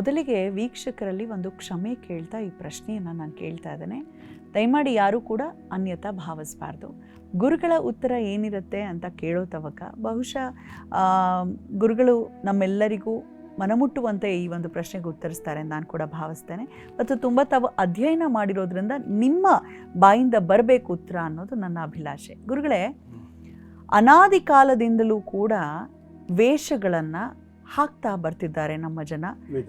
ಮೊದಲಿಗೆ ವೀಕ್ಷಕರಲ್ಲಿ ಒಂದು ಕ್ಷಮೆ ಕೇಳ್ತಾ ಈ ಪ್ರಶ್ನೆಯನ್ನು ನಾನು ಕೇಳ್ತಾ ಇದ್ದೇನೆ. ದಯಮಾಡಿ ಯಾರೂ ಕೂಡ ಅನ್ಯತಾ ಭಾವಿಸಬಾರ್ದು. ಗುರುಗಳ ಉತ್ತರ ಏನಿರುತ್ತೆ ಅಂತ ಕೇಳೋ ತವಕ, ಬಹುಶಃ ಗುರುಗಳು ನಮ್ಮೆಲ್ಲರಿಗೂ ಮನಮುಟ್ಟುವಂತೆ ಈ ಒಂದು ಪ್ರಶ್ನೆಗೆ ಉತ್ತರಿಸ್ತಾರೆ ನಾನು ಕೂಡ ಭಾವಿಸ್ತೇನೆ. ಮತ್ತು ತುಂಬ ತಾವು ಅಧ್ಯಯನ ಮಾಡಿರೋದ್ರಿಂದ ನಿಮ್ಮ ಬಾಯಿಂದ ಬರಬೇಕು ಉತ್ತರ ಅನ್ನೋದು ನನ್ನ ಅಭಿಲಾಷೆ. ಗುರುಗಳೇ, ಅನಾದಿ ಕಾಲದಿಂದಲೂ ಕೂಡ ವೇಷಗಳನ್ನು ಹಾಕ್ತಾ ಬರ್ತಿದ್ದಾರೆ ನಮ್ಮ ಜನ.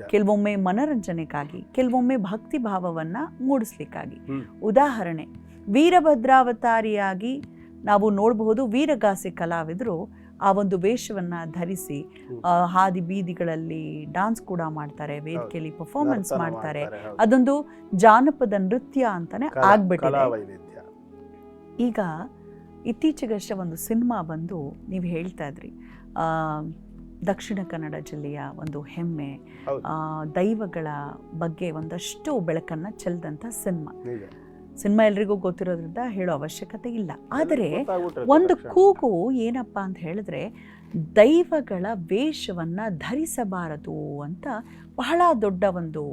ಕೆಲವೊಮ್ಮೆ ಮನರಂಜನೆಗಾಗಿ ಕೆಲವೊಮ್ಮೆ ಭಕ್ತಿ ಭಾವವನ್ನ ಮೂಡಿಸ್ಲಿಕ್ಕಾಗಿ. ಉದಾಹರಣೆ ವೀರಭದ್ರಾವತಾರಿಯಾಗಿ ನಾವು ನೋಡಬಹುದು ವೀರಗಾಸೆ ಕಲಾವಿದರು ಆ ಒಂದು ವೇಷವನ್ನ ಧರಿಸಿ ಆ, ಹಾದಿ ಬೀದಿಗಳಲ್ಲಿ ಡಾನ್ಸ್ ಕೂಡ ಮಾಡ್ತಾರೆ ವೇದಿಕೆಯಲ್ಲಿ ಪರ್ಫಾರ್ಮೆನ್ಸ್ ಮಾಡ್ತಾರೆ. ಅದೊಂದು ಜಾನಪದ ನೃತ್ಯ ಅಂತಾನೆ ಆಗ್ಬಿಟ್ಟಿದೆ. ಈಗ ಇತ್ತೀಚೆಗಷ್ಟೇ ಒಂದು ಸಿನಿಮಾ ಬಂದು ನೀವು ಹೇಳ್ತಾ ಇದ್ರಿ. ಆ, ದಕ್ಷಿಣ ಕನ್ನಡ ಜಿಲ್ಲೆಯ ಒಂದು ಹೆಮ್ಮೆ ಆ, ದೈವಗಳ ಬಗ್ಗೆ ಒಂದಷ್ಟು ಬೆಳಕನ್ನು ಚೆಲ್ದಂಥ ಸಿನಿಮಾ. ಸಿನಿಮಾ ಎಲ್ರಿಗೂ ಗೊತ್ತಿರೋದ್ರಿಂದ ಹೇಳೋ ಅವಶ್ಯಕತೆ ಇಲ್ಲ. ಆದರೆ ಒಂದು. ಕೂಗು ಏನಪ್ಪ ಅಂತ ಹೇಳಿದ್ರೆ ದೈವಗಳ ವೇಷವನ್ನು ಧರಿಸಬಾರದು ಅಂತ ಬಹಳ ದೊಡ್ಡ ಒಂದು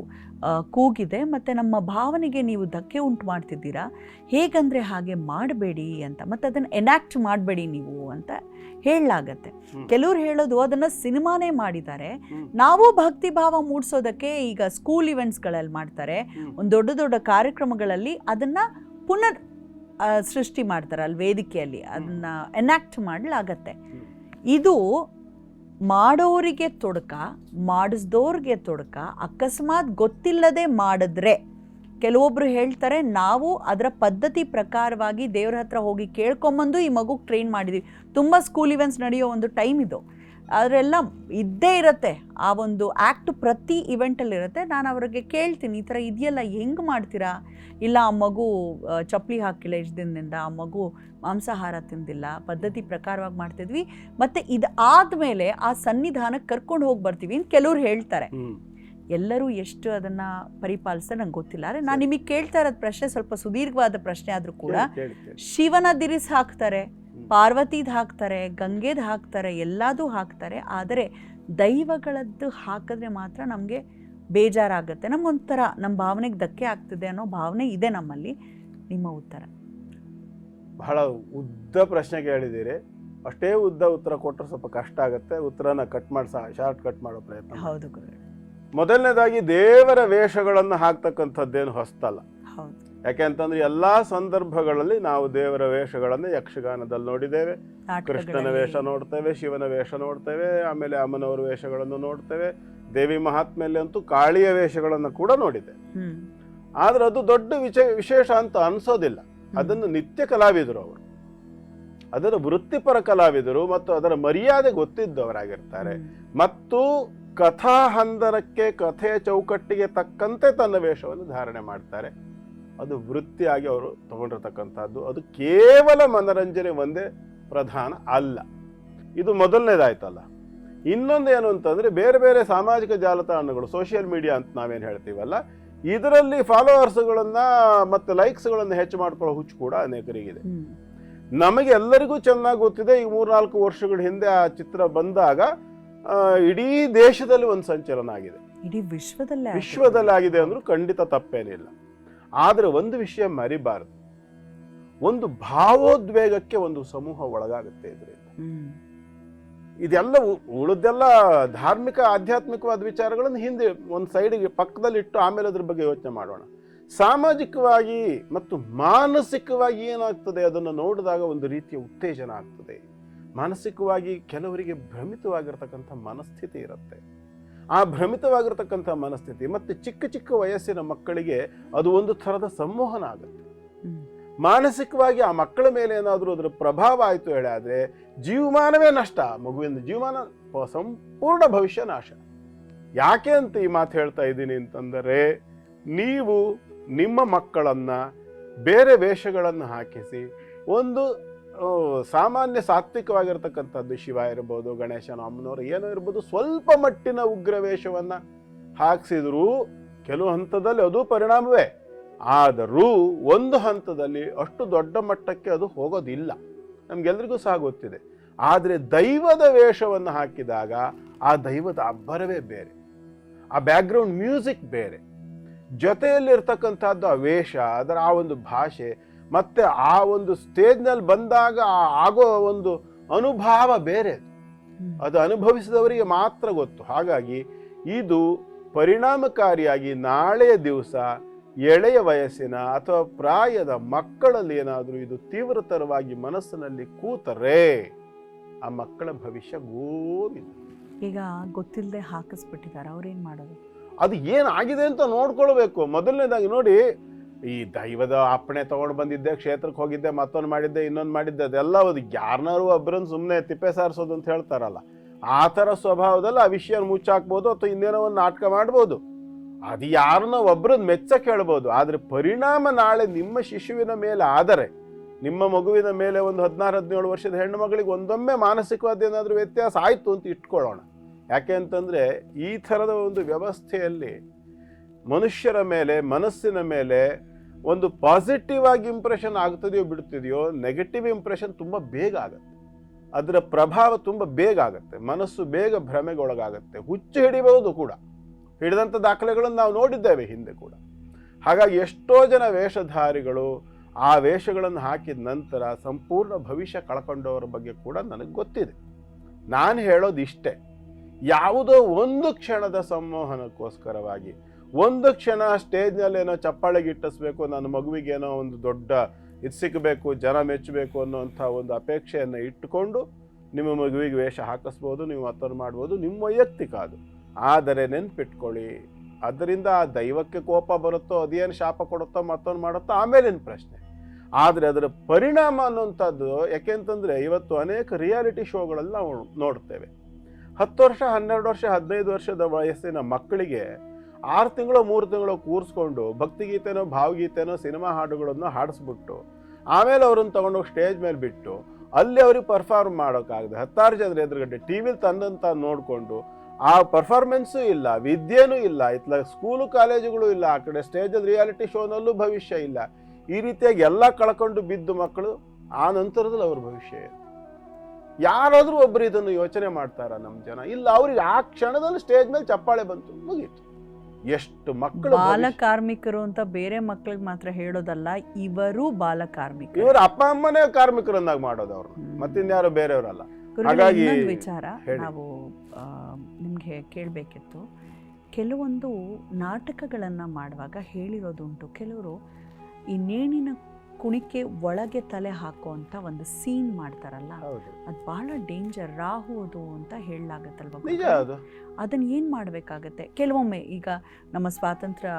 ಕೂಗಿದೆ. ಮತ್ತು ನಮ್ಮ ಭಾವನೆಗೆ ನೀವು ಧಕ್ಕೆ ಉಂಟು ಮಾಡ್ತಿದ್ದೀರಾ? ಹೇಗಂದರೆ ಹಾಗೆ ಮಾಡಬೇಡಿ ಅಂತ. ಮತ್ತು ಅದನ್ನು ಎನ್ಯಾಕ್ಟ್ ಮಾಡಬೇಡಿ ನೀವು ಅಂತ ಹೇಳಲಾಗತ್ತೆ. ಕೆಲವ್ರು ಹೇಳೋದು ಅದನ್ನು ಸಿನಿಮಾನೇ ಮಾಡಿದ್ದಾರೆ. ನಾವು ಭಕ್ತಿ ಭಾವ ಮೂಡಿಸೋದಕ್ಕೆ ಈಗ ಸ್ಕೂಲ್ ಇವೆಂಟ್ಸ್ಗಳಲ್ಲಿ ಮಾಡ್ತಾರೆ. ಒಂದು ದೊಡ್ಡ ದೊಡ್ಡ ಕಾರ್ಯಕ್ರಮಗಳಲ್ಲಿ ಅದನ್ನು ಪುನರ್ ಸೃಷ್ಟಿ ಮಾಡ್ತಾರೆ ಅಲ್ಲಿ ವೇದಿಕೆಯಲ್ಲಿ. ಅದನ್ನು ಎನ್ಯಾಕ್ಟ್ ಮಾಡಲಾಗತ್ತೆ. ಇದು ಮಾಡೋರಿಗೆ ತೊಡಕ, ಮಾಡಿಸ್ದೋರಿಗೆ ತೊಡಕ, ಅಕಸ್ಮಾತ್ ಗೊತ್ತಿಲ್ಲದೆ ಮಾಡಿದ್ರೆ. ಕೆಲವೊಬ್ರು ಹೇಳ್ತಾರೆ, ನಾವು ಅದರ ಪದ್ಧತಿ ಪ್ರಕಾರವಾಗಿ ದೇವ್ರ ಹತ್ರ ಹೋಗಿ ಕೇಳ್ಕೊಂಬಂದು ಈ ಮಗುಗೆ ಟ್ರೈನ್ ಮಾಡಿದ್ವಿ. ತುಂಬ ಸ್ಕೂಲ್ ಇವೆಂಟ್ಸ್ ನಡೆಯೋ ಒಂದು ಟೈಮ್ ಇದು. ಅದರೆಲ್ಲ ಇದ್ದೇ ಇರುತ್ತೆ. ಆ ಒಂದು ಆ್ಯಕ್ಟ್ ಪ್ರತಿ ಇವೆಂಟಲ್ಲಿ ಇರುತ್ತೆ. ನಾನು ಅವ್ರಿಗೆ ಕೇಳ್ತೀನಿ ಈ ಥರ ಇದೆಯಲ್ಲ ಹೆಂಗೆ ಮಾಡ್ತೀರಾ? ಇಲ್ಲ ಆ ಮಗು ಚಪ್ಪಲಿ ಹಾಕಿಲ್ಲ ಇಷ್ಟು ದಿನದಿಂದ ಆ ಮಗು ಮಾಂಸಾಹಾರ ತಿಂದಿಲ್ಲ ಪದ್ಧತಿ ಪ್ರಕಾರವಾಗಿ ಮಾಡ್ತಿದ್ವಿ. ಮತ್ತು ಇದು ಆದಮೇಲೆ ಆ ಸನ್ನಿಧಾನಕ್ಕೆ ಕರ್ಕೊಂಡು ಹೋಗಿ ಬರ್ತೀವಿ ಅಂತ ಕೆಲವ್ರು ಹೇಳ್ತಾರೆ. ಎಲ್ಲರೂ ಎಷ್ಟು ಅದನ್ನು ಪರಿಪಾಲಿಸ್ತಾರೆ ನಂಗೆ ಗೊತ್ತಿಲ್ಲ. ಆದರೆ ನಾನು ನಿಮಗೆ ಕೇಳ್ತಾ ಇರೋದು ಪ್ರಶ್ನೆ ಸ್ವಲ್ಪ ಸುದೀರ್ಘವಾದ ಪ್ರಶ್ನೆ ಆದರೂ ಕೂಡ. ಶಿವನ ದಿರಿಸ್ ಹಾಕ್ತಾರೆ. ಪಾರ್ವತಿದ್ ಹಾಕ್ತಾರೆ ಗಂಗೆದು ಹಾಕ್ತಾರೆ ಎಲ್ಲದೂ ಹಾಕ್ತಾರೆ. ಆದರೆ ದೈವಗಳದ್ದು ಹಾಕಿದ್ರೆ ಮಾತ್ರ ನಮಗೆ ಬೇಜಾರಾಗುತ್ತೆ. ನಮಗೊಂಥರ ನಮ್ಮ ಭಾವನೆಗೆ ಧಕ್ಕೆ ಆಗ್ತಿದೆ ಅನ್ನೋ ಭಾವನೆ ಇದೆ ನಮ್ಮಲ್ಲಿ. ನಿಮ್ಮ ಉತ್ತರ? ಬಹಳ ಉದ್ದ ಪ್ರಶ್ನೆ ಕೇಳಿದ್ದೀರಿ ಅಷ್ಟೇ ಉದ್ದ ಉತ್ತರ ಕೊಟ್ಟರೆ ಸ್ವಲ್ಪ ಕಷ್ಟ ಆಗುತ್ತೆ. ಉತ್ತರನ ಕಟ್ ಮಾಡಿ ಶಾರ್ಟ್ ಕಟ್ ಮಾಡೋ ಪ್ರಯತ್ನ. ಹೌದು ಗುರು ಮೊದಲನೇದಾಗಿ ದೇವರ ವೇಷಗಳನ್ನು ಹಾಕ್ತಕ್ಕಂಥದ್ದೇನು ಹೊಸ್ತಲ್ಲ. ಹೌದು. ಯಾಕೆ ಅಂತಂದ್ರೆ ಎಲ್ಲಾ ಸಂದರ್ಭಗಳಲ್ಲಿ ನಾವು ದೇವರ ವೇಷಗಳನ್ನು ಯಕ್ಷಗಾನದಲ್ಲಿ ನೋಡಿದ್ದೇವೆ. ಕೃಷ್ಣನ ವೇಷ ನೋಡ್ತೇವೆ ಶಿವನ ವೇಷ ನೋಡ್ತೇವೆ ಆಮೇಲೆ ಅಮ್ಮನವರ ವೇಷಗಳನ್ನು ನೋಡ್ತೇವೆ ದೇವಿ ಮಹಾತ್ಮೆಯಲ್ಲಿ ಅಂತೂ ಕಾಳಿಯ ವೇಷಗಳನ್ನು ಕೂಡ ನೋಡಿದೆ. ಆದ್ರೆ ಅದು ದೊಡ್ಡ ವಿಚ ವಿಶೇಷ ಅಂತ ಅನ್ಸೋದಿಲ್ಲ. ಅದನ್ನು ನಿತ್ಯ ಕಲಾವಿದರು ಅವರು ಅದರ ವೃತ್ತಿಪರ ಕಲಾವಿದರು ಮತ್ತು ಅದರ ಮರ್ಯಾದೆ ಗೊತ್ತಿದ್ದವರಾಗಿರ್ತಾರೆ. ಮತ್ತು ಕಥಾ ಹಂದರಕ್ಕೆ ಕಥೆಯ ಚೌಕಟ್ಟಿಗೆ ತಕ್ಕಂತೆ ತನ್ನ ವೇಷವನ್ನು ಧಾರಣೆ ಮಾಡ್ತಾರೆ. ಅದು ವೃತ್ತಿಯಾಗಿ ಅವರು ತಗೊಂಡಿರ್ತಕ್ಕಂಥದ್ದು. ಅದು ಕೇವಲ ಮನರಂಜನೆ ಒಂದೇ ಪ್ರಧಾನ ಅಲ್ಲ. ಇದು ಮೊದಲನೇದಾಯ್ತಲ್ಲ. ಇನ್ನೊಂದು ಏನು ಅಂತಂದ್ರೆ ಬೇರೆ ಬೇರೆ ಸಾಮಾಜಿಕ ಜಾಲತಾಣಗಳು ಸೋಷಿಯಲ್ ಮೀಡಿಯಾ ಅಂತ ನಾವೇನು ಹೇಳ್ತೀವಲ್ಲ ಇದರಲ್ಲಿ ಫಾಲೋವರ್ಸ್ಗಳನ್ನ ಮತ್ತು ಲೈಕ್ಸ್ಗಳನ್ನು ಹೆಚ್ಚು ಮಾಡ್ಕೊಳ್ಳೋ ಹುಚ್ಚು ಕೂಡ ಅನೇಕರಿಗಿದೆ. ನಮಗೆ ಎಲ್ಲರಿಗೂ ಚೆನ್ನಾಗಿ ಗೊತ್ತಿದೆ ಈ ಮೂರ್ನಾಲ್ಕು ವರ್ಷಗಳ ಹಿಂದೆ ಆ ಚಿತ್ರ ಬಂದಾಗ ಇಡೀ ದೇಶದಲ್ಲಿ ಒಂದು ಸಂಚಲನ ಆಗಿದೆ. ಇಡೀ ವಿಶ್ವದಲ್ಲೇ. ವಿಶ್ವದಲ್ಲಿ ಆಗಿದೆ ಅಂದ್ರೂ ಖಂಡಿತ ತಪ್ಪೇನಿಲ್ಲ. ಆದ್ರೆ ಒಂದು ವಿಷಯ ಮರಿಬಾರದು. ಒಂದು ಭಾವೋದ್ವೇಗಕ್ಕೆ ಒಂದು ಸಮೂಹ ಒಳಗಾಗುತ್ತೆ ಇದರಿಂದ. ಇದೆಲ್ಲ ಉಳಿದೆಲ್ಲ ಧಾರ್ಮಿಕ ಆಧ್ಯಾತ್ಮಿಕವಾದ ವಿಚಾರಗಳನ್ನು ಹಿಂದೆ ಒಂದು ಸೈಡಿಗೆ ಪಕ್ಕದಲ್ಲಿ ಇಟ್ಟು ಆಮೇಲೆ ಅದ್ರ ಬಗ್ಗೆ ಯೋಚನೆ ಮಾಡೋಣ. ಸಾಮಾಜಿಕವಾಗಿ ಮತ್ತು ಮಾನಸಿಕವಾಗಿ ಏನಾಗ್ತದೆ ಅದನ್ನು ನೋಡಿದಾಗ ಒಂದು ರೀತಿಯ ಉತ್ತೇಜನ ಆಗ್ತದೆ. ಮಾನಸಿಕವಾಗಿ ಕೆಲವರಿಗೆ ಭ್ರಮಿತವಾಗಿರ್ತಕ್ಕಂಥ ಮನಸ್ಥಿತಿ ಇರುತ್ತೆ. ಆ ಭ್ರಮಿತವಾಗಿರ್ತಕ್ಕಂಥ ಮನಸ್ಥಿತಿ ಮತ್ತೆ ಚಿಕ್ಕ ಚಿಕ್ಕ ವಯಸ್ಸಿನ ಮಕ್ಕಳಿಗೆ ಅದು ಒಂದು ಥರದ ಸಂಮೋಹನ ಆಗುತ್ತೆ. ಮಾನಸಿಕವಾಗಿ ಆ ಮಕ್ಕಳ ಮೇಲೆ ಏನಾದರೂ ಅದರ ಪ್ರಭಾವ ಆಯಿತು ಹೇಳಾದರೆ ಜೀವಮಾನವೇ ನಷ್ಟ ಮಗುವಿನ ಜೀವಮಾನ ಸಂಪೂರ್ಣ ಭವಿಷ್ಯ ನಾಶ. ಯಾಕೆ ಅಂತ ಈ ಮಾತು ಹೇಳ್ತಾ ಇದ್ದೀನಿ ಅಂತಂದರೆ ನೀವು ನಿಮ್ಮ ಮಕ್ಕಳನ್ನು ಬೇರೆ ವೇಷಗಳನ್ನು ಹಾಕಿಸಿ ಒಂದು ಸಾಮಾನ್ಯ ಸಾತ್ವಿಕವಾಗಿರ್ತಕ್ಕಂಥದ್ದು ಶಿವ ಇರ್ಬೋದು, ಗಣೇಶನ, ಅಮ್ಮನವರು ಏನೋ ಇರ್ಬೋದು, ಸ್ವಲ್ಪ ಮಟ್ಟಿನ ಉಗ್ರ ವೇಷವನ್ನ ಹಾಕ್ಸಿದ್ರು ಕೆಲವು ಹಂತದಲ್ಲಿ ಅದು ಪರಿಣಾಮವೇ. ಆದರೂ ಒಂದು ಹಂತದಲ್ಲಿ ಅಷ್ಟು ದೊಡ್ಡ ಮಟ್ಟಕ್ಕೆ ಅದು ಹೋಗೋದಿಲ್ಲ. ನಮಗೆಲ್ರಿಗೂ ಸಹ ಗೊತ್ತಿದೆ. ಆದರೆ ದೈವದ ವೇಷವನ್ನು ಹಾಕಿದಾಗ ಆ ದೈವದ ಅಬ್ಬರವೇ ಬೇರೆ. ಆ ಬ್ಯಾಕ್ಗ್ರೌಂಡ್ ಮ್ಯೂಸಿಕ್ ಬೇರೆ. ಜೊತೆಯಲ್ಲಿರ್ತಕ್ಕಂಥದ್ದು ಆ ವೇಷ, ಅದರ ಆ ಒಂದು ಭಾಷೆ ಮತ್ತೆ ಆ ಒಂದು ಸ್ಟೇಜ್ನಲ್ಲಿ ಬಂದಾಗ ಆಗೋ ಒಂದು ಅನುಭವ ಬೇರೆ. ಅದು ಅನುಭವಿಸಿದವರಿಗೆ ಮಾತ್ರ ಗೊತ್ತು. ಹಾಗಾಗಿ ಇದು ಪರಿಣಾಮಕಾರಿಯಾಗಿ ನಾಳೆಯ ದಿವಸ ಎಳೆಯ ವಯಸ್ಸಿನ ಅಥವಾ ಪ್ರಾಯದ ಮಕ್ಕಳಲ್ಲಿ ಏನಾದರೂ ಇದು ತೀವ್ರತರವಾಗಿ ಮನಸ್ಸಿನಲ್ಲಿ ಕೂತರೆ ಆ ಮಕ್ಕಳ ಭವಿಷ್ಯ ಗೋವಿಂದ. ಈಗ ಗೊತ್ತಿಲ್ಲದೆ ಹಾಕಿಸ್ಬಿಟ್ಟಿದ್ದಾರೆ. ಅವ್ರೇನ್ ಮಾಡೋದು? ಅದು ಏನಾಗಿದೆ ಅಂತ ನೋಡ್ಕೊಳ್ಬೇಕು. ಮೊದಲನೇದಾಗಿ ನೋಡಿ ಈ ದೈವದ ಅಪ್ಪಣೆ ತಗೊಂಡು ಬಂದಿದ್ದೆ, ಕ್ಷೇತ್ರಕ್ಕೆ ಹೋಗಿದ್ದೆ, ಮತ್ತೊಂದು ಮಾಡಿದ್ದೆ, ಇನ್ನೊಂದು ಮಾಡಿದ್ದೆ, ಅದೆಲ್ಲ ಅದು ಯಾರನ್ನಾರು ಒಬ್ಬರನ್ನ ಸುಮ್ಮನೆ ತಿಪ್ಪೆ ಸಾರಿಸೋದು ಅಂತ ಹೇಳ್ತಾರಲ್ಲ, ಆ ಥರ ಸ್ವಭಾವದಲ್ಲಿ ಆ ವಿಷಯ ಮುಚ್ಚಾಕ್ಬೋದು ಅಥವಾ ಇನ್ನೇನೋ ಒಂದು ನಾಟಕ ಮಾಡ್ಬೋದು. ಅದು ಯಾರನ್ನ ಒಬ್ಬರನ್ನ ಮೆಚ್ಚಕ್ಕೆ ಹೇಳ್ಬೋದು ಆದರೆ ಪರಿಣಾಮ ನಾಳೆ ನಿಮ್ಮ ಶಿಶುವಿನ ಮೇಲೆ ಆದರೆ, ನಿಮ್ಮ ಮಗುವಿನ ಮೇಲೆ ಒಂದು ಹದಿನಾರು, ಹದಿನೇಳು ವರ್ಷದ ಹೆಣ್ಣು ಮಗಳಿಗೆ ಒಂದೊಮ್ಮೆ ಮಾನಸಿಕವಾದ ಏನಾದರೂ ವ್ಯತ್ಯಾಸ ಆಯಿತು ಅಂತ ಇಟ್ಕೊಳ್ಳೋಣ. ಯಾಕೆ ಅಂತಂದರೆ ಈ ಥರದ ಒಂದು ವ್ಯವಸ್ಥೆಯಲ್ಲಿ ಮನುಷ್ಯರ ಮೇಲೆ, ಮನಸ್ಸಿನ ಮೇಲೆ ಒಂದು ಪಾಸಿಟಿವ್ ಆಗಿ ಇಂಪ್ರೆಷನ್ ಆಗ್ತದೆಯೋ ಬಿಡ್ತಿದೆಯೋ ನೆಗೆಟಿವ್ ಇಂಪ್ರೆಷನ್ ತುಂಬ ಬೇಗ ಆಗುತ್ತೆ. ಅದರ ಪ್ರಭಾವ ತುಂಬ ಬೇಗ ಆಗುತ್ತೆ. ಮನಸ್ಸು ಬೇಗ ಭ್ರಮೆಗೊಳಗಾಗುತ್ತೆ. ಹುಚ್ಚು ಹಿಡಿಬಹುದು ಕೂಡ. ಹಿಡಿದಂಥ ದಾಖಲೆಗಳನ್ನು ನಾವು ನೋಡಿದ್ದೇವೆ ಹಿಂದೆ ಕೂಡ. ಹಾಗಾಗಿ ಎಷ್ಟೋ ಜನ ವೇಷಧಾರಿಗಳು ಆ ವೇಷಗಳನ್ನು ಹಾಕಿದ ನಂತರ ಸಂಪೂರ್ಣ ಭವಿಷ್ಯ ಕಳ್ಕೊಂಡವರ ಬಗ್ಗೆ ಕೂಡ ನನಗೆ ಗೊತ್ತಿದೆ. ನಾನು ಹೇಳೋದು ಇಷ್ಟೇ ಯಾವುದೋ ಒಂದು ಕ್ಷಣದ ಸಂಮೋಹನಕ್ಕೋಸ್ಕರವಾಗಿ ಒಂದು ಕ್ಷಣ ಸ್ಟೇಜ್ನಲ್ಲಿ ಏನೋ ಚಪ್ಪಾಳೆ ಗಿಟ್ಟಿಸ್ಬೇಕು ನನ್ನ ಮಗುವಿಗೆ ಏನೋ ಒಂದು ದೊಡ್ಡ ಇದು ಸಿಗಬೇಕು, ಜನ ಮೆಚ್ಚಬೇಕು ಅನ್ನೋಂಥ ಒಂದು ಅಪೇಕ್ಷೆಯನ್ನು ಇಟ್ಟುಕೊಂಡು ನಿಮ್ಮ ಮಗುವಿಗೆ ವೇಷ ಹಾಕಿಸ್ಬೋದು, ನೀವು ಮತ್ತೊಂದು ಮಾಡ್ಬೋದು, ನಿಮ್ಮ ವೈಯಕ್ತಿಕ ಅದು. ಆದರೆ ನೆನ್ಪಿಟ್ಕೊಳ್ಳಿ, ಅದರಿಂದ ಆ ದೈವಕ್ಕೆ ಕೋಪ ಬರುತ್ತೋ, ಅದೇನು ಶಾಪ ಕೊಡುತ್ತೋ, ಮತ್ತೊಂದು ಮಾಡುತ್ತೋ, ಆಮೇಲಿನ ಪ್ರಶ್ನೆ. ಆದರೆ ಅದರ ಪರಿಣಾಮ ಅನ್ನುವಂಥದ್ದು ಯಾಕೆಂತಂದರೆ ಇವತ್ತು ಅನೇಕ ರಿಯಾಲಿಟಿ ಶೋಗಳಲ್ಲಿ ನಾವು ನೋಡ್ತೇವೆ. ಹತ್ತು ವರ್ಷ, ಹನ್ನೆರಡು ವರ್ಷ, ಹದಿನೈದು ವರ್ಷದ ವಯಸ್ಸಿನ ಮಕ್ಕಳಿಗೆ ಆರು ತಿಂಗಳು, ಮೂರು ತಿಂಗಳು ಕೂರಿಸ್ಕೊಂಡು ಭಕ್ತಿಗೀತೆನೋ, ಭಾವಗೀತೆನೋ, ಸಿನಿಮಾ ಹಾಡುಗಳನ್ನು ಹಾಡಿಸ್ಬಿಟ್ಟು ಆಮೇಲೆ ಅವ್ರನ್ನ ತಗೊಂಡೋಗಿ ಸ್ಟೇಜ್ ಮೇಲೆ ಬಿಟ್ಟು ಅಲ್ಲಿ ಅವ್ರಿಗೆ ಪರ್ಫಾರ್ಮ್ ಮಾಡೋಕ್ಕಾಗದೆ. ಹತ್ತಾರು ಜನರ ಎದುರುಗಡೆ ಟಿ ವಿಲಿ ತಂದಂತ ನೋಡಿಕೊಂಡು ಆ ಪರ್ಫಾರ್ಮೆನ್ಸು ಇಲ್ಲ, ವಿದ್ಯೆನೂ ಇಲ್ಲ, ಇತ್ಲ ಸ್ಕೂಲು ಕಾಲೇಜುಗಳು ಇಲ್ಲ, ಆ ಕಡೆ ಸ್ಟೇಜಲ್ಲಿ ರಿಯಾಲಿಟಿ ಶೋನಲ್ಲೂ ಭವಿಷ್ಯ ಇಲ್ಲ. ಈ ರೀತಿಯಾಗಿ ಎಲ್ಲ ಕಳ್ಕೊಂಡು ಬಿದ್ದು ಮಕ್ಕಳು, ಆ ನಂತರದಲ್ಲಿ ಅವ್ರ ಭವಿಷ್ಯ ಯಾರಾದರೂ ಒಬ್ರು ಇದನ್ನು ಯೋಚನೆ ಮಾಡ್ತಾರ ನಮ್ಮ ಜನ? ಇಲ್ಲ, ಅವ್ರಿಗೆ ಆ ಕ್ಷಣದಲ್ಲಿ ಸ್ಟೇಜ್ ಮೇಲೆ ಚಪ್ಪಾಳೆ ಬಂತು, ಮುಗೀತು. ಎಷ್ಟು ಮಕ್ಕಳು ಬಾಲ ಕಾರ್ಮಿಕರು ಅಂತ ಬೇರೆ ಮಕ್ಕಳಿಗೆ ಮಾತ್ರ ಹೇಳೋದಲ್ಲ ಇವರು ಬಾಲ ಕಾರ್ಮಿಕ ಇವ್ರ ಅಪ್ಪ ಅಮ್ಮನೇ ಕಾರ್ಮಿಕರನ್ನಾಗಿ ಮಾಡೋದು ಅವರು. ಮತ್ತಿಂದ ಮತ್ತಿನ್ಯಾರು ಬೇರೆಯವರಲ್ಲ. ಹಾಗಾಗಿ ವಿಚಾರ ನಾವು ನಿಮ್ಗೆ ಕೇಳಬೇಕಿತ್ತು. ಕೆಲವೊಂದು ನಾಟಕಗಳನ್ನು ಮಾಡುವಾಗ ಹೇಳಿರೋದುಂಟು. ಕೆಲವರು ಈ ನೇಣಿನ ಕುಣಿಕೆ ಒಳಗೆ ತಲೆ ಹಾಕುವಂತ ಒಂದು ಸೀನ್ ಮಾಡ್ತಾರಲ್ಲ ಅದು ಬಹಳ ಡೇಂಜರ್ ರಾಹು ಅದು ಅಂತ ಹೇಳಲಾಗತ್ತಲ್ವ ಅದನ್ನ ಏನ್ ಮಾಡ್ಬೇಕಾಗತ್ತೆ? ಕೆಲವೊಮ್ಮೆ ಈಗ ನಮ್ಮ ಸ್ವಾತಂತ್ರ್ಯ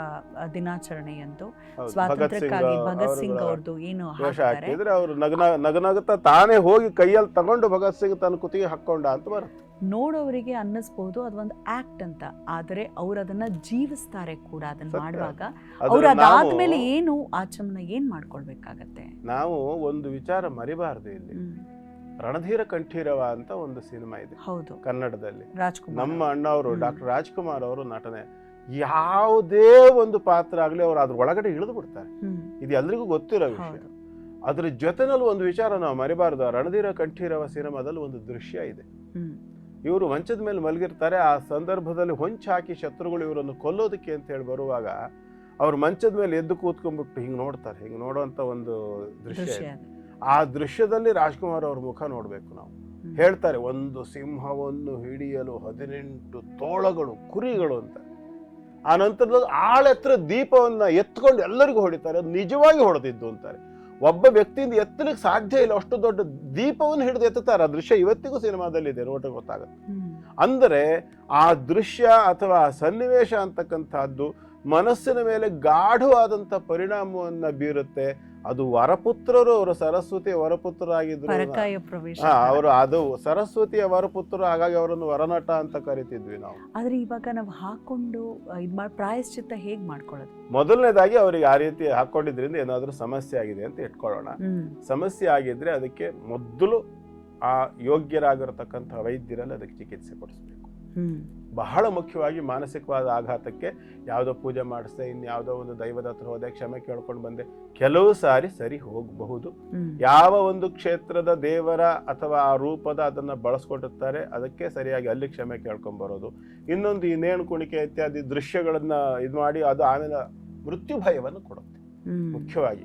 ದಿನಾಚರಣೆ ದಿನಾಚರಣೆಯಂದು ಸ್ವಾತಂತ್ರ್ಯಕ್ಕಾಗಿ ಭಗತ್ ಸಿಂಗ್ ಅವ್ರದ್ದು ಏನು ಹಾಕ್ತಾರೆ? ಹಾಕಿದ್ರೆ ಅವ್ರು ನಗನ ನಗನಗುತ್ತಾ ತಾನೇ ಹೋಗಿ ಕೈಯಲ್ಲಿ ತಗೊಂಡು ಭಗತ್ ಸಿಂಗ್ ತನ್ನ ಕುತ್ತಿಗೆ ಹಾಕೊಂಡ ಅಂತ ಬರುತ್ತೆ. ನೋಡೋರಿಗೆ ಅದು ಅದೊಂದು ಆಕ್ಟ್ ಅಂತ. ಆದರೆ ಅವ್ರು ಅದನ್ನ ಜೀವಿಸ್ತಾರೆ ಕೂಡ ಅದನ್ನ ಮಾಡುವಾಗ. ಅವ್ರು ಅದಾದ್ಮೇಲೆ ಏನು ಆಚಮನ ಏನ್ ಮಾಡ್ಕೊಳ್ಬೇಕಾಗತ್ತೆ? ನಾವು ಒಂದು ವಿಚಾರ ಮರಿಬಾರ್ದು ಇಲ್ಲಿ. ರಣಧೀರ ಕಂಠೀರವ ಅಂತ ಒಂದು ಸಿನಿಮಾ ಇದೆ. ಹೌದು. ಕನ್ನಡದಲ್ಲಿ. ರಾಜ್ಕುಮಾರ್ ನಮ್ಮ ಅಣ್ಣ ಅವರು ಡಾಕ್ಟರ್ ರಾಜ್ಕುಮಾರ್ ಅವರು ನಟನೆ. ಯಾವುದೇ ಒಂದು ಪಾತ್ರ ಆಗಲಿ ಅವ್ರು ಅದ್ರ ಒಳಗಡೆ ಇಳಿದು ಬಿಡ್ತಾರೆ. ಇದು ಎಲ್ರಿಗೂ ಗೊತ್ತಿರೋ ವಿಷಯ. ಅದ್ರ ಜೊತೆನಲ್ಲಿ ಒಂದು ವಿಚಾರ ನಾವು ಮರಿಬಾರ್ದು. ರಣಧೀರ ಕಂಠೀರವ ಸಿನಿಮಾದಲ್ಲಿ ಒಂದು ದೃಶ್ಯ ಇದೆ. ಇವರು ಮಂಚದ ಮೇಲೆ ಮಲಗಿರ್ತಾರೆ. ಆ ಸಂದರ್ಭದಲ್ಲಿ ಹೊಂಚು ಹಾಕಿ ಶತ್ರುಗಳು ಇವರನ್ನು ಕೊಲ್ಲೋದಕ್ಕೆ ಅಂತ ಹೇಳಿ ಬರುವಾಗ ಅವ್ರು ಮಂಚದ ಮೇಲೆ ಎದ್ದು ಕೂತ್ಕೊಂಡ್ಬಿಟ್ಟು ಹಿಂಗೆ ನೋಡ್ತಾರೆ. ಹಿಂಗೆ ನೋಡುವಂಥ ಒಂದು ದೃಶ್ಯ. ಆ ದೃಶ್ಯದಲ್ಲಿ ರಾಜ್ಕುಮಾರ್ ಅವ್ರ ಮುಖ ನೋಡಬೇಕು ನಾವು. ಹೇಳ್ತಾರೆ ಒಂದು ಸಿಂಹವನ್ನು ಹಿಡಿಯಲು ಹದಿನೆಂಟು ತೋಳಗಳು ಕುರಿಗಳು ಅಂತ. ಆ ನಂತರದಲ್ಲಿ ಆಳೆತ್ರ ದೀಪವನ್ನು ಎತ್ಕೊಂಡು ಎಲ್ಲರಿಗೂ ಹೊಡಿತಾರೆ. ಅದು ನಿಜವಾಗಿ ಹೊಡೆದಿದ್ದು ಅಂತಾರೆ. ಒಬ್ಬ ವ್ಯಕ್ತಿಯಿಂದ ಎತ್ತಲಿಕ್ಕೆ ಸಾಧ್ಯ ಇಲ್ಲ ಅಷ್ಟು ದೊಡ್ಡ ದೀಪವನ್ನು ಹಿಡಿದು ಎತ್ತುತ್ತಾರೆ. ಆ ದೃಶ್ಯ ಇವತ್ತಿಗೂ ಸಿನಿಮಾದಲ್ಲಿ ಇದೆ ನೋಟ ಗೊತ್ತಾಗುತ್ತೆ ಅಂದರೆ ಆ ದೃಶ್ಯ ಅಥವಾ ಆ ಸನ್ನಿವೇಶ ಅಂತಕ್ಕಂಥದ್ದು ಮನಸ್ಸಿನ ಮೇಲೆ ಗಾಢವಾದಂಥ ಪರಿಣಾಮವನ್ನು ಬೀರುತ್ತೆ. ಅದು ವರಪುತ್ರರು ಅವರು ಸರಸ್ವತಿ ವರಪುತ್ರರಾಗಿದ್ರು ಅವರು ಅದು ಸರಸ್ವತಿಯ ವರಪುತ್ರರು ಹಾಗಾಗಿ ಅವರನ್ನು ವರನಟ ಅಂತ ಕರಿತಿದ್ವಿ ನಾವು. ಆದ್ರೆ ಇವಾಗ ನಾವು ಹಾಕೊಂಡು ಇದು ಮಾಡಿ ಪ್ರಾಯಶ್ಚಿತ್ತ ಹೇಗೆ ಮಾಡ್ಕೊಳ್ಳೋದು? ಮೊದಲನೇದಾಗಿ ಅವರಿಗೆ ಆ ರೀತಿ ಹಾಕೊಂಡಿದ್ರಿಂದ ಏನಾದರೂ ಸಮಸ್ಯೆ ಆಗಿದೆ ಅಂತ ಇಟ್ಕೊಳ್ಳೋಣ. ಸಮಸ್ಯೆ ಆಗಿದ್ರೆ ಅದಕ್ಕೆ ಮೊದಲು ಆ ಯೋಗ್ಯರಾಗಿರತಕ್ಕಂಥ ವೈದ್ಯರಲ್ಲಿ ಅದಕ್ಕೆ ಚಿಕಿತ್ಸೆ ಕೊಡಿಸ್ಬೇಕು. ಬಹಳ ಮುಖ್ಯವಾಗಿ ಮಾನಸಿಕವಾದ ಆಘಾತಕ್ಕೆ ಯಾವುದೋ ಪೂಜೆ ಮಾಡಿಸ್ದೆ ಇನ್ಯಾವುದೋ ಒಂದು ದೈವದ ಹತ್ರ ಹೋದೆ ಕ್ಷಮೆ ಕೇಳ್ಕೊಂಡು ಬಂದೆ. ಕೆಲವು ಸಾರಿ ಸರಿ ಹೋಗಬಹುದು. ಯಾವ ಒಂದು ಕ್ಷೇತ್ರದ ದೇವರ ಅಥವಾ ಆ ರೂಪದ ಅದನ್ನ ಬಳಸ್ಕೊಟ್ಟಿರ್ತಾರೆ ಅದಕ್ಕೆ ಸರಿಯಾಗಿ ಅಲ್ಲಿ ಕ್ಷಮೆ ಕೇಳ್ಕೊಂಡ್ ಬರೋದು. ಇನ್ನೊಂದು ಇನ್ನೇನು ಕುಣಿಕೆ ಇತ್ಯಾದಿ ದೃಶ್ಯಗಳನ್ನ ಇದು ಮಾಡಿ ಅದು ಆಮೇಲೆ ಮೃತ್ಯು ಭಯವನ್ನು ಕೊಡುತ್ತೆ. ಮುಖ್ಯವಾಗಿ.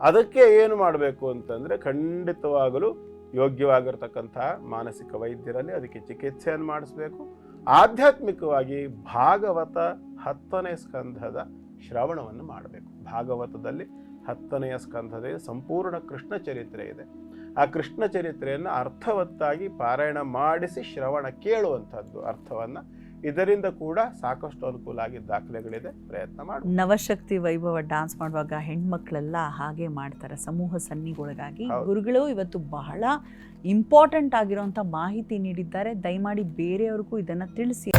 ಅದಕ್ಕೆ ಏನು ಮಾಡಬೇಕು ಅಂತಂದ್ರೆ ಖಂಡಿತವಾಗಲೂ ಯೋಗ್ಯವಾಗಿರ್ತಕ್ಕಂತಹ ಮಾನಸಿಕ ವೈದ್ಯರಲ್ಲಿ ಅದಕ್ಕೆ ಚಿಕಿತ್ಸೆಯನ್ನು ಮಾಡಿಸ್ಬೇಕು. ಆಧ್ಯಾತ್ಮಿಕವಾಗಿ ಭಾಗವತ ಹತ್ತನೇ ಸ್ಕಂಧದ ಶ್ರವಣವನ್ನು ಮಾಡಬೇಕು. ಭಾಗವತದಲ್ಲಿ ಹತ್ತನೆಯ ಸ್ಕಂಧದ ಸಂಪೂರ್ಣ ಕೃಷ್ಣ ಚರಿತ್ರೆ ಇದೆ. ಆ ಕೃಷ್ಣ ಚರಿತ್ರೆಯನ್ನು ಅರ್ಥವತ್ತಾಗಿ ಪಾರಾಯಣ ಮಾಡಿಸಿ ಶ್ರವಣ ಕೇಳುವಂಥದ್ದು ಅರ್ಥವನ್ನ ಇದರಿಂದ ಕೂಡ ಸಾಕಷ್ಟು ಅನುಕೂಲ ಆಗಿ ದಾಖಲೆಗಳಿದೆ. ಪ್ರಯತ್ನ ಮಾಡಿ ನವಶಕ್ತಿ ವೈಭವ ಡಾನ್ಸ್ ಮಾಡುವಾಗ ಹೆಣ್ಮಕ್ಳೆಲ್ಲ ಹಾಗೆ ಮಾಡ್ತಾರೆ. ಸಮೂಹ ಸನ್ನಿಗೊಳಗಾಗಿ ಗುರುಗಳು ಇವತ್ತು ಬಹಳ ಇಂಪಾರ್ಟೆಂಟ್ ಆಗಿರುವಂತ ಮಾಹಿತಿ ನೀಡಿದ್ದಾರೆ. ದಯಮಾಡಿ ಬೇರೆಯವ್ರಿಗೂ ಇದನ್ನ ತಿಳಿಸಿ.